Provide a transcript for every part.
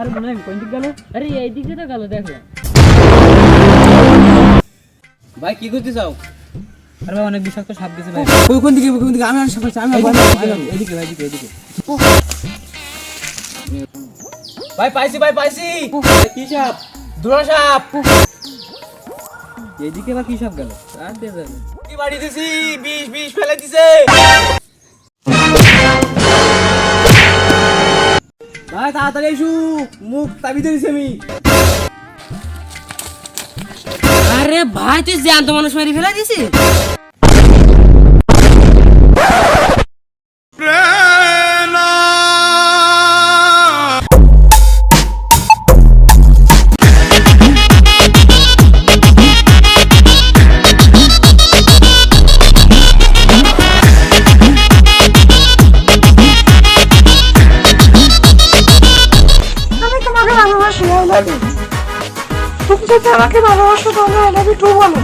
আরে মনে হয় কোন দিক গেল? আরে এই দিকে তো গেল দেখো। ভাই কি করতে চাও আরে ভাই অনেক বিষাক্ত সাপ ভাই। কোন কোন দিকে কোন দিকে? আমি আমি সামনে আমি এদিকে ভাই এদিকে এদিকে ভাই পাইছি ভাই পাইছি। কি সাপ? দুরা সাপ। এইদিকে বা কি সাপ গেল? আর দিয়ে যাবে কি বাড়ি দিছি? বিষ বিষ ফেলে দিছে। ভাই তাড়াতাড়ি এসু, মুখ তাবি দিয়েছি আমি। আরে ভাই, তুই জ্যান্ত মানুষ মেরে ফেলে দিছি ইউ তুমি যদি আমাকে ভালোবাসো, তাহলে আই লাভ ইউ টু বলো?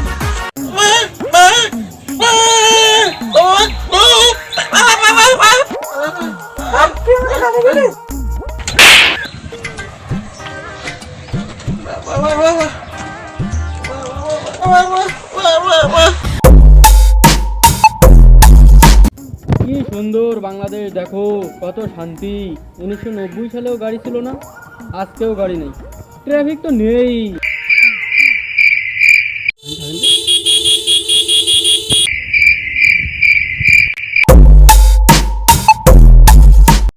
কি সুন্দর বাংলাদেশ, দেখো, কত শান্তি। উনিশশো নব্বই সালেও গাড়ি ছিল না, আজকেও গাড়ি নেই। ট্রাফিক তো নেই।